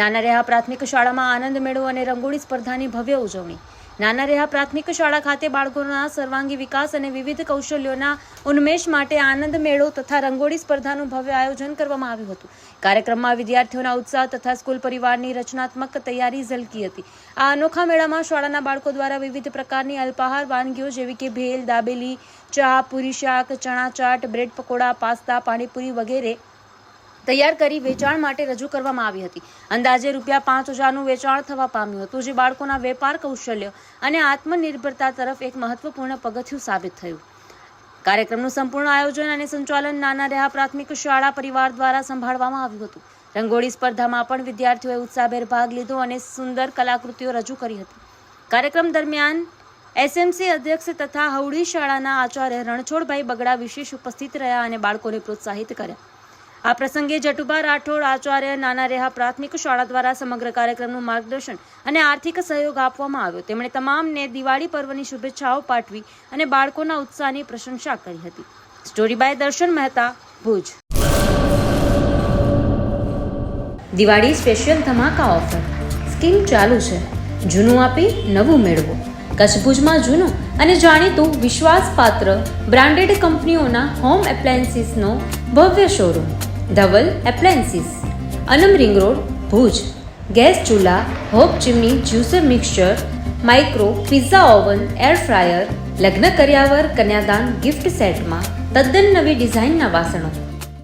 નાના રેહા પ્રાથમિક શાળામાં આનંદ મેળો અને રંગોળી સ્પર્ધાની ભવ્ય ઉજવણી. નાના રેહા પ્રાથમિક શાળા ખાતે બાળકોના સર્વાંગી વિકાસ અને વિવિધ કૌશલ્યોના ઉન્મેષ માટે આનંદ મેળો તથા રંગોળી સ્પર્ધાનું ભવ્ય આયોજન કરવામાં આવ્યું હતું. કાર્યક્રમમાં વિદ્યાર્થીઓના ઉત્સાહ તથા સ્કૂલ પરિવારની રચનાત્મક તૈયારી ઝલકી હતી. આ અનોખા મેળામાં શાળાના બાળકો દ્વારા વિવિધ પ્રકારની અલ્પાહાર વાનગીઓ જેવી કે ભેલ, દાબેલી, ચા, પૂરી શાક ચણા ચાટ બ્રેડ પકોડા, પાસ્તા, પાણીપુરી વગેરે તૈયાર કરી વેચાણ માટે રજૂ કરવામાં આવી હતી. અંદાજે રૂપિયા પાંચ હજારનું વેચાણ થવા પામ્યું હતું, જે બાળકોના વેપાર, કૌશલ્ય અને આત્મનિર્ભરતા તરફ એક મહત્વપૂર્ણ પગથિયું સાબિત થયું. કાર્યક્રમનું સંપૂર્ણ આયોજન અને સંચાલન નાના રહ્યા પ્રાથમિક શાળા પરિવાર દ્વારા સંભાળવામાં આવ્યું હતું. રંગોળી સ્પર્ધામાં પણ વિદ્યાર્થીઓએ ઉત્સાહભેર ભાગ લીધો અને સુંદર કલાકૃતિઓ રજૂ કરી હતી. કાર્યક્રમ દરમિયાન એસએમસી અધ્યક્ષ તથા હવડી શાળાના આચાર્ય રણછોડભાઈ બગડા વિશેષ ઉપસ્થિત રહ્યા અને બાળકોને પ્રોત્સાહિત કર્યા. આ પ્રસંગે જટુભા રાઠોડ, આચાર્ય, નાના રેહા પ્રાથમિક શાળા દ્વારા સમગ્ર કાર્યક્રમનું માર્ગદર્શન અને આર્થિક સહયોગ આપવામાં આવ્યો. તેમણે તમામને દિવાળી પર્વની શુભેચ્છાઓ પાઠવી અને બાળકોના ઉત્સાહની પ્રશંસા કરી હતી. Story by Darshan Mehta, Bhuj. Diwali special ધમાકા offer. Scheme ચાલુ છે. જૂનું આપી નવું મેળવો. કચ્છ ભુજમાં જૂનું અને જાણીતું વિશ્વાસપાત્ર બ્રાન્ડેડ કંપનીઓના હોમ એપ્લાયન્સીસનો ભવ્ય showroom Dhaval appliances Anam ring road Bhuj gas ચૂલા hob chimney juicer mixture micro pizza oven air fryer લગ્ન કર્યાવર કન્યાદાન ગિફ્ટ સેટમાં તદ્દન નવી ડિઝાઇનના વાસણો.